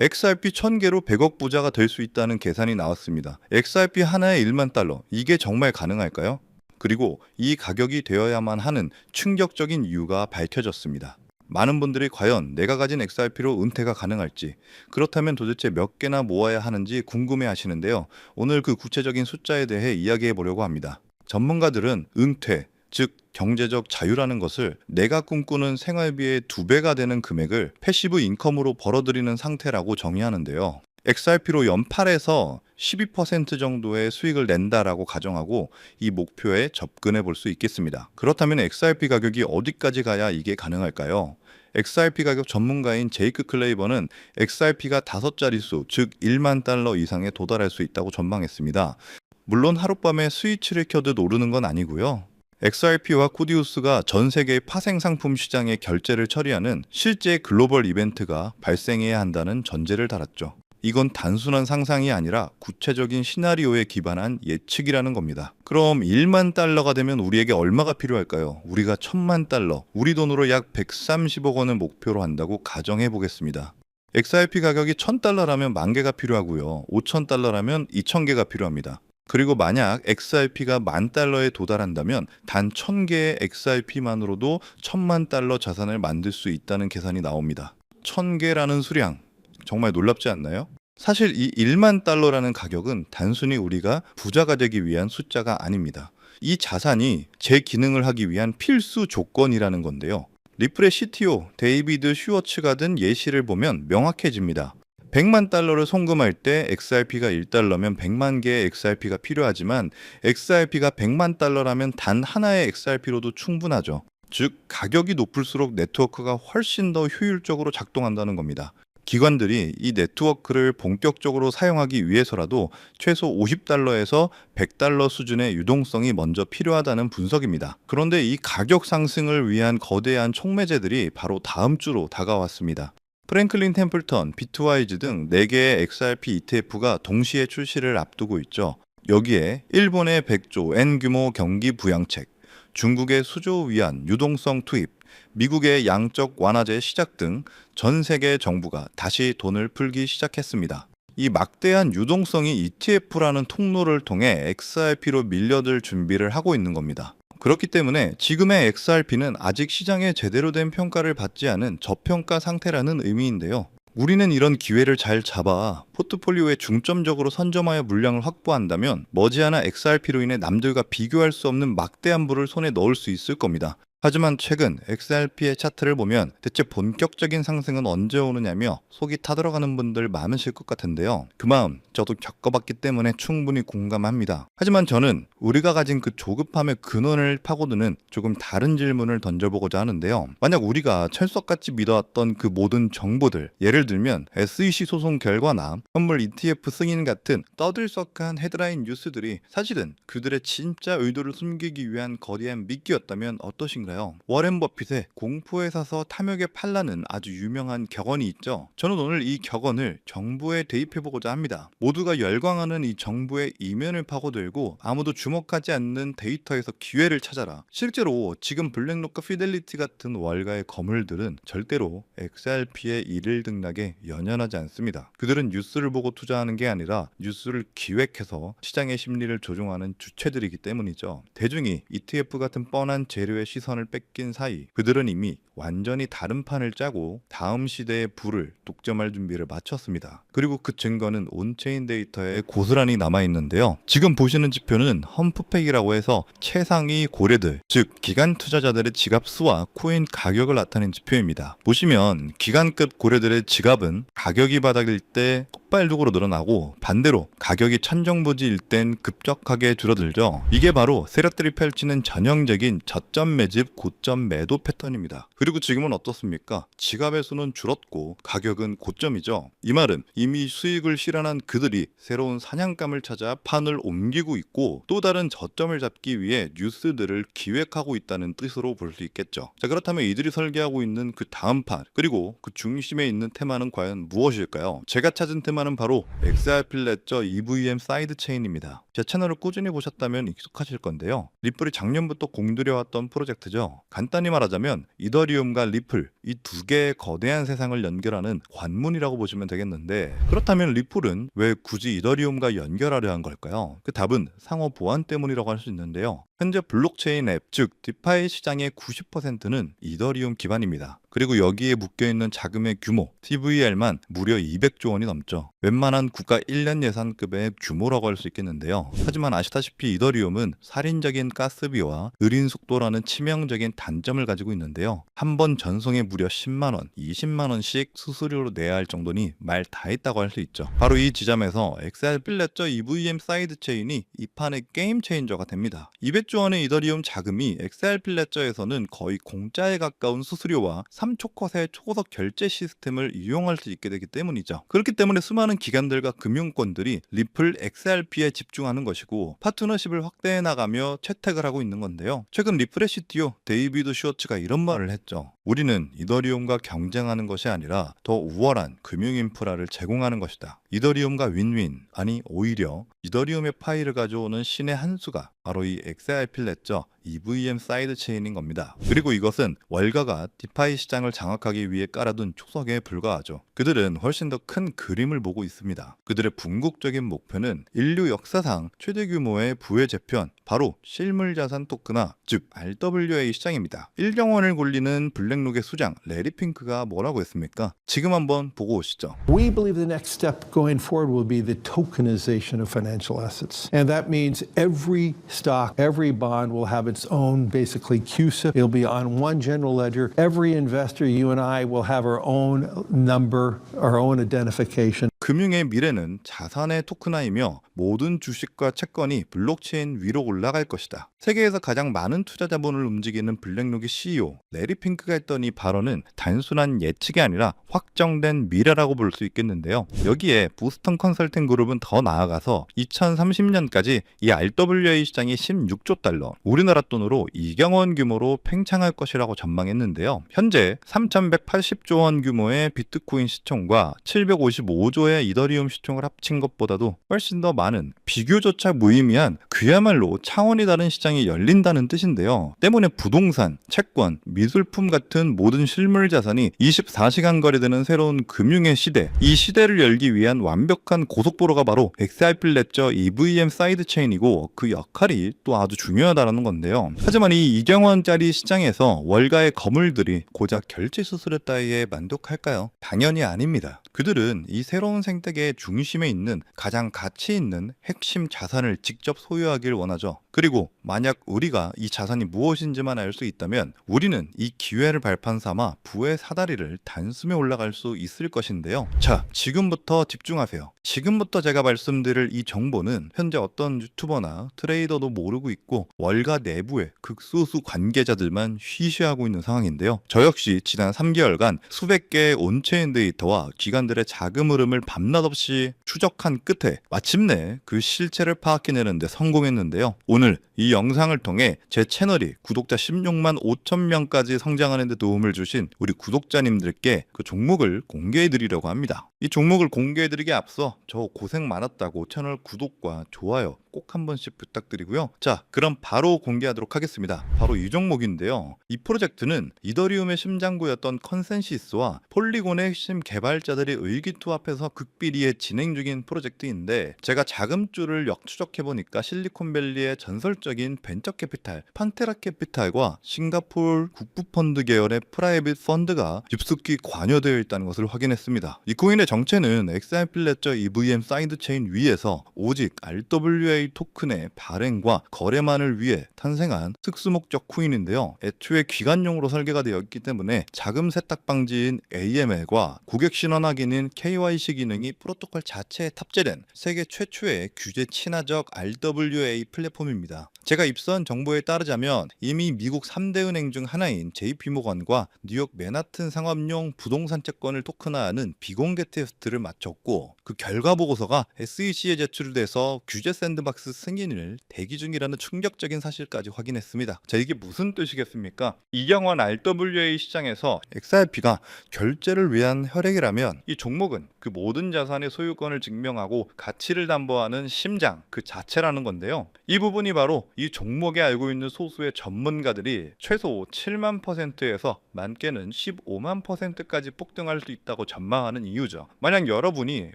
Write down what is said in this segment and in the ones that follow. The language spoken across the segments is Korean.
XRP 1000개로 100억 부자가 될 수 있다는 계산이 나왔습니다. XRP 하나에 1만 달러. 이게 정말 가능할까요? 그리고 이 가격이 되어야만 하는 충격적인 이유가 밝혀졌습니다. 많은 분들이 과연 내가 가진 XRP로 은퇴가 가능할지, 그렇다면 도대체 몇 개나 모아야 하는지 궁금해 하시는데요. 오늘 그 구체적인 숫자에 대해 이야기해 보려고 합니다. 전문가들은 은퇴, 즉 경제적 자유라는 것을 내가 꿈꾸는 생활비의 두 배가 되는 금액을 패시브 인컴으로 벌어들이는 상태라고 정의하는데요. XRP로 연팔에서 12% 정도의 수익을 낸다라고 가정하고 이 목표에 접근해 볼 수 있겠습니다. 그렇다면 XRP 가격이 어디까지 가야 이게 가능할까요? XRP 가격 전문가인 제이크 클레이버는 XRP가 다섯 자릿수, 즉 1만 달러 이상에 도달할 수 있다고 전망했습니다. 물론 하룻밤에 스위치를 켜듯 오르는 건 아니고요. XRP와 코디우스가 전 세계 파생 상품 시장의 결제를 처리하는 실제 글로벌 이벤트가 발생해야 한다는 전제를 달았죠. 이건 단순한 상상이 아니라 구체적인 시나리오에 기반한 예측이라는 겁니다. 그럼 1만 달러가 되면 우리에게 얼마가 필요할까요? 우리가 1000만 달러, 우리 돈으로 약 130억 원을 목표로 한다고 가정해 보겠습니다. XRP 가격이 1000달러라면 만 개가 필요하고요. 5000달러라면 2000개가 필요합니다. 그리고 만약 XRP가 만 달러에 도달한다면 단 1000개의 XRP만으로도 1000만 달러 자산을 만들 수 있다는 계산이 나옵니다. 1000개라는 수량 정말 놀랍지 않나요? 사실 이 1만 달러라는 가격은 단순히 우리가 부자가 되기 위한 숫자가 아닙니다. 이 자산이 제 기능을 하기 위한 필수 조건이라는 건데요. 리플의 CTO 데이비드 슈워츠가 든 예시를 보면 명확해집니다. 100만 달러를 송금할 때 XRP가 1달러면 100만 개의 XRP가 필요하지만 XRP가 100만 달러라면 단 하나의 XRP로도 충분하죠. 즉 가격이 높을수록 네트워크가 훨씬 더 효율적으로 작동한다는 겁니다. 기관들이 이 네트워크를 본격적으로 사용하기 위해서라도 최소 50달러에서 100달러 수준의 유동성이 먼저 필요하다는 분석입니다. 그런데 이 가격 상승을 위한 거대한 촉매제들이 바로 다음 주로 다가왔습니다. 프랭클린 템플턴, 비트와이즈 등 4개의 XRP ETF가 동시에 출시를 앞두고 있죠. 여기에 일본의 100조 N 규모 경기 부양책, 중국의 수조 위안 유동성 투입, 미국의 양적 완화제 시작 등 전 세계 정부가 다시 돈을 풀기 시작했습니다. 이 막대한 유동성이 ETF라는 통로를 통해 XRP로 밀려들 준비를 하고 있는 겁니다. 그렇기 때문에 지금의 XRP는 아직 시장에 제대로 된 평가를 받지 않은 저평가 상태라는 의미인데요. 우리는 이런 기회를 잘 잡아 포트폴리오에 중점적으로 선점하여 물량을 확보한다면 머지않아 XRP로 인해 남들과 비교할 수 없는 막대한 부를 손에 넣을 수 있을 겁니다. 하지만 최근 XRP의 차트를 보면 대체 본격적인 상승은 언제 오느냐며 속이 타들어가는 분들 많으실 것 같은데요. 그 마음 저도 겪어봤기 때문에 충분히 공감합니다. 하지만 저는 우리가 가진 그 조급함의 근원을 파고드는 조금 다른 질문을 던져보고자 하는데요. 만약 우리가 철석같이 믿어왔던 그 모든 정보들, 예를 들면 SEC 소송 결과나 선물 ETF 승인 같은 떠들썩한 헤드라인 뉴스들이 사실은 그들의 진짜 의도를 숨기기 위한 거대한 미끼였다면 어떠신가요? 워렌 버핏의 공포에 사서 탐욕에 팔라는 아주 유명한 격언이 있죠. 저는 오늘 이 격언을 정부에 대입해보고자 합니다. 모두가 열광하는 이 정부의 이면을 파고들고 아무도 주목하지 않는 데이터에서 기회를 찾아라. 실제로 지금 블랙로커 피델리티 같은 월가의 거물들은 절대로 XRP의 일일 등락에 연연하지 않습니다. 그들은 뉴스를 보고 투자하는 게 아니라 뉴스를 기획해서 시장의 심리를 조종하는 주체들이기 때문이죠. 대중이 ETF 같은 뻔한 재료의 시선을 뺏긴 사이 그들은 이미 완전히 다른 판을 짜고 다음 시대의 불을 독점할 준비를 마쳤습니다. 그리고 그 증거는 온체인 데이터에 고스란히 남아 있는데요. 지금 보시는 지표는 험프팩이라고 해서 최상위 고래들, 즉 기관 투자자들의 지갑 수와 코인 가격을 나타낸 지표입니다. 보시면 기관급 고래들의 지갑은 가격이 바닥일 때 폭발적으로 늘어나고 반대로 가격이 천정부지일 땐 급격하게 줄어들죠. 이게 바로 세력들이 펼치는 전형적인 저점 매집, 고점 매도 패턴입니다. 그리고 지금은 어떻습니까? 지갑의 수는 줄었고 가격은 고점이죠. 이 말은 이미 수익을 실현한 그들이 새로운 사냥감을 찾아 판을 옮기고 있고 또 다른 저점을 잡기 위해 뉴스들을 기획하고 있다는 뜻으로 볼 수 있겠죠. 자 그렇다면 이들이 설계하고 있는 그 다음 판 그리고 그 중심에 있는 테마는 과연 무엇일까요? 제가 찾은 테마는 바로 XRP 레저 EVM 사이드 체인입니다. 제 채널을 꾸준히 보셨다면 익숙하실 건데요. 리플이 작년부터 공들여왔던 프로젝트죠. 간단히 말하자면 이더리움 이더리움과 리플 이 두 개의 거대한 세상을 연결하는 관문이라고 보시면 되겠는데 그렇다면 리플은 왜 굳이 이더리움과 연결하려 한 걸까요? 그 답은 상호 보안 때문이라고 할 수 있는데요. 현재 블록체인 앱, 즉 디파이 시장의 90%는 이더리움 기반입니다. 그리고 여기에 묶여있는 자금의 규모, TVL만 무려 200조 원이 넘죠. 웬만한 국가 1년 예산급의 규모라고 할 수 있겠는데요. 하지만 아시다시피 이더리움은 살인적인 가스비와 느린 속도라는 치명적인 단점을 가지고 있는데요. 한 번 전송에 무려 10만 원, 20만 원씩 수수료로 내야 할 정도니 말 다 했다고 할 수 있죠. 바로 이 지점에서 XR 필레저 EVM 사이드 체인이 이 판의 게임 체인저가 됩니다. 200조 원의 이더리움 자금이 XR 필레저에서는 거의 공짜에 가까운 수수료와 3초컷의 초고속 결제 시스템을 이용할 수 있게 되기 때문이죠. 그렇기 때문에 수많은 기관들과 금융권들이 리플 XRP에 집중하는 것이고 파트너십을 확대해 나가며 채택을 하고 있는 건데요. 최근 리플의 CTO 데이비드 슈어츠가 이런 말을 했죠. 우리는 이더리움과 경쟁하는 것이 아니라 더 우월한 금융 인프라를 제공하는 것이다. 이더리움과 윈윈 아니 오히려 이더리움의 파일을 가져오는 신의 한 수가 바로 이 XRP 레저 EVM 사이드 체인인 겁니다. 그리고 이것은 월가가 디파이 시장을 장악하기 위해 깔아둔 초석에 불과하죠. 그들은 훨씬 더 큰 그림을 보고 있습니다. 그들의 궁극적인 목표는 인류 역사상 최대 규모의 부의 재편, 바로 실물 자산 토크나 즉 RWA 시장입니다. 1경 원을 굴리는 블랙록의 수장 레리 핑크가 뭐라고 했습니까? 지금 한번 보고 오시죠. We believe the next step going forward will be the tokenization of financial assets. And that means every stock, every bond will have its own basically CUSIP. It'll be on one general ledger. Every investor, you and I, will have our own number, our own identification. 금융의 미래는 자산의 토큰화이며 모든 주식과 채권이 블록체인 위로 올라갈 것이다. 세계에서 가장 많은 투자 자본을 움직이는 블랙록의 CEO 레리 핑크가 했던 이 발언은 단순한 예측이 아니라 확정된 미래라고 볼 수 있겠는데요. 여기에 보스턴 컨설팅 그룹은 더 나아가서 2030년까지 이 RWA 시장이 16조 달러, 우리나라 돈으로 2경 원 규모로 팽창할 것이라고 전망했는데요. 현재 3,180조 원 규모의 비트코인 시총과 755조 의 이더리움 시총을 합친 것보다도 훨씬 더 많은 비교조차 무의미한 그야말로 차원이 다른 시장이 열린다는 뜻인데요. 때문에 부동산, 채권, 미술품 같은 모든 실물 자산이 24시간 거래되는 새로운 금융의 시대, 이 시대를 열기 위한 완벽한 고속도로가 바로 XRP 레저 EVM 사이드 체인이고 그 역할이 또 아주 중요하다는 건데요. 하지만 이 2경원짜리 시장에서 월가의 거물들이 고작 결제 수수료 따위에 만족할까요? 당연히 아닙니다. 그들은 이 새로운 생태계의 중심에 있는 가장 가치 있는 핵심 자산을 직접 소유하길 원하죠. 그리고 만약 우리가 이 자산이 무엇인지만 알 수 있다면 우리는 이 기회를 발판 삼아 부의 사다리를 단숨에 올라갈 수 있을 것인데요. 자, 지금부터 집중하세요. 지금부터 제가 말씀드릴 이 정보는 현재 어떤 유튜버나 트레이더도 모르고 있고 월가 내부의 극소수 관계자들만 쉬쉬하고 있는 상황인데요. 저 역시 지난 3개월간 수백 개의 온체인 데이터와 기관들의 자금 흐름을 밤낮 없이 추적한 끝에 마침내 그 실체를 파악해내는데 성공했는데요. 오늘 이 영상을 통해 제 채널이 구독자 16만 5천 명까지 성장하는 데 도움을 주신 우리 구독자님들께 그 종목을 공개해 드리려고 합니다. 이 종목을 공개해 드리기에 앞서 저 고생 많았다고 채널 구독과 좋아요 꼭 한 번씩 부탁드리고요. 자, 그럼 바로 공개하도록 하겠습니다. 바로 이 종목인데요. 이 프로젝트는 이더리움의 심장구였던 컨센시스와 폴리곤의 핵심 개발자들이 의기투합해서 극비리에 진행 중인 프로젝트인데 제가 자금줄을 역추적해 보니까 실리콘밸리의 전설적인 벤처 캐피탈 판테라 캐피탈과 싱가폴 국부 펀드 계열의 프라이빗 펀드가 깊숙이 관여되어 있다는 것을 확인했습니다. 이 코인의 정체는 XRP 레저 EVM 사이드 체인 위에서 오직 RWA 토큰의 발행과 거래만을 위해 탄생한 특수 목적 코인인데요. 애초에 기관용으로 설계가 되어 있기 때문에 자금 세탁 방지인 AML과 고객 신원 확인인 KYC 기능이 프로토콜 자체에 탑재된 세계 최초의 규제 친화적 RWA 플랫폼입니다. 제가 입수한 정보에 따르자면 이미 미국 3대 은행 중 하나인 JP모건과 뉴욕 맨하튼 상업용 부동산 채권을 토큰화하는 비공개 테스트를 마쳤고 그 결과 보고서가 SEC에 제출돼서 규제 샌드 박 샌드박스 승인을 대기 중이라는 충격적인 사실까지 확인했습니다. 자, 이게 무슨 뜻이겠습니까? 이경원 RWA 시장에서 XRP가 결제를 위한 혈액이라면 이 종목은 그 모든 자산의 소유권을 증명하고 가치를 담보하는 심장 그 자체라는 건데요. 이 부분이 바로 이 종목에 알고 있는 소수의 전문가들이 최소 7만 퍼센트에서 많게는 15만 퍼센트까지 폭등할 수 있다고 전망하는 이유죠. 만약 여러분이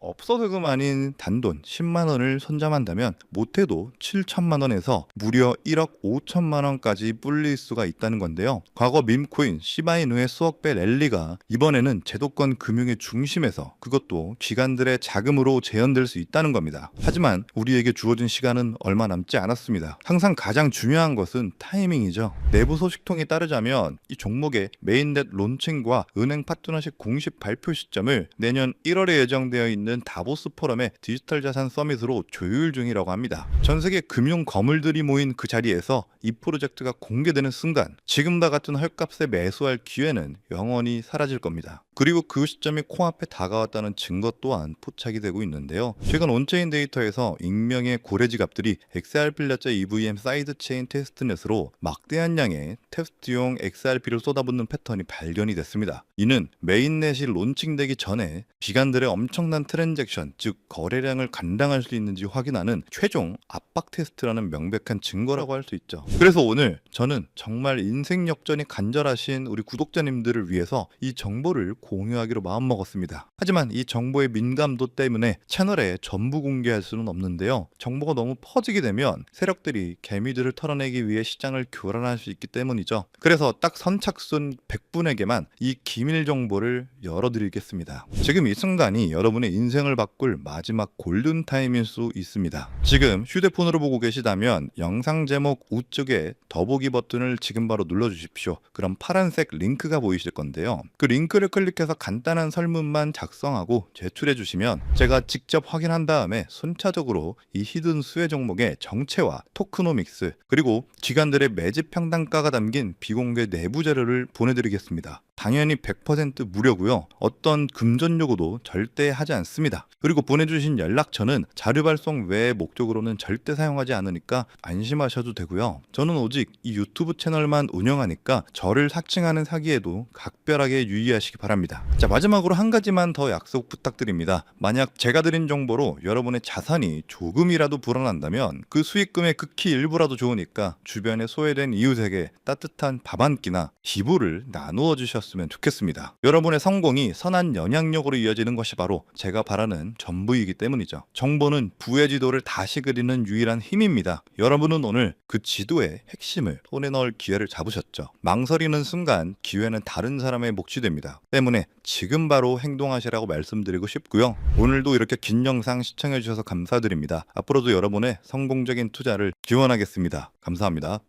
없어서금 아닌 단돈 10만 원을 선점한다면 못해도 7천만 원에서 무려 1억 5천만 원까지 불릴 수가 있다는 건데요. 과거 밈코인 시바이누의 수억 배 랠리가 이번에는 제도권 금융의 중심에서 그것도 기관들의 자금으로 재현될 수 있다는 겁니다. 하지만 우리에게 주어진 시간은 얼마 남지 않았습니다. 항상 가장 중요한 것은 타이밍이죠. 내부 소식통에 따르자면 이 종목의 메인넷 론칭과 은행 파트너십 공식 발표 시점을 내년 1월에 예정되어 있는 다보스 포럼의 디지털 자산 서밋으로 조율 중이라고 합니다. 전 세계 금융 거물들이 모인 그 자리에서 이 프로젝트가 공개되는 순간 지금과 같은 헐값에 매수할 기회는 영원히 사라질 겁니다. 그리고 그 시점이 코앞에 다가왔다는 증거 또한 포착이 되고 있는데요. 최근 온체인 데이터에서 익명의 고래 지갑들이 XRP-자 EVM 사이드 체인 테스트넷으로 막대한 양의 테스트용 XRP를 쏟아붓는 패턴이 발견이 됐습니다. 이는 메인넷이 론칭되기 전에 기관들의 엄청난 트랜잭션, 즉 거래량을 감당할 수 있는지 확인하는 최종 압박 테스트라는 명백한 증거라고 할 수 있죠. 그래서 오늘 저는 정말 인생 역전이 간절하신 우리 구독자님들을 위해서 이 정보를 공유하기로 마음먹었습니다. 하지만 이 정보의 민감도 때문에 채널에 전부 공개할 수는 없는데요. 정보가 너무 퍼지게 되면 세력들이 개미들을 털어내기 위해 시장을 교란할 수 있기 때문이죠. 그래서 딱 선착순 100분에게만 이 기밀 정보를 열어드리겠습니다. 지금 이 순간이 여러분의 인생을 바꿀 마지막 골든타임일 수 있습니다. 지금 휴대폰으로 보고 계시다면 영상 제목 우측에 더보기 버튼을 지금 바로 눌러주십시오. 그럼 파란색 링크가 보이실 건데요. 그 링크를 클릭 해서 간단한 설문만 작성하고 제출해 주시면 제가 직접 확인한 다음에 순차적으로 이 히든 수혜 종목의 정체와 토크노믹스 그리고 기관들의 매집 평단가가 담긴 비공개 내부 자료를 보내드리겠습니다. 당연히 100% 무료고요. 어떤 금전 요구도 절대 하지 않습니다. 그리고 보내주신 연락처는 자료 발송 외의 목적으로는 절대 사용하지 않으니까 안심하셔도 되고요. 저는 오직 이 유튜브 채널만 운영하니까 저를 사칭하는 사기에도 각별하게 유의하시기 바랍니다. 자 마지막으로 한 가지만 더 약속 부탁드립니다. 만약 제가 드린 정보로 여러분의 자산이 조금이라도 불어난다면 그 수익금의 극히 일부라도 좋으니까 주변에 소외된 이웃에게 따뜻한 밥 한 끼나 기부를 나누어 주 셨으면 좋겠습니다. 여러분의 성공이 선한 영향력으로 이어지는 것이 바로 제가 바라는 전부이기 때문이죠. 정보는 부의 지도를 다시 그리는 유일한 힘입니다. 여러분은 오늘 그 지도의 핵심을 손에 넣을 기회를 잡으셨죠. 망설이는 순간 기회는 다른 사람의 몫이 됩니다. 때문에 지금 바로 행동하시라고 말씀드리고 싶고요. 오늘도 이렇게 긴 영상 시청해 주셔서 감사드립니다. 앞으로도 여러분의 성공적인 투자를 기원하겠습니다. 감사합니다.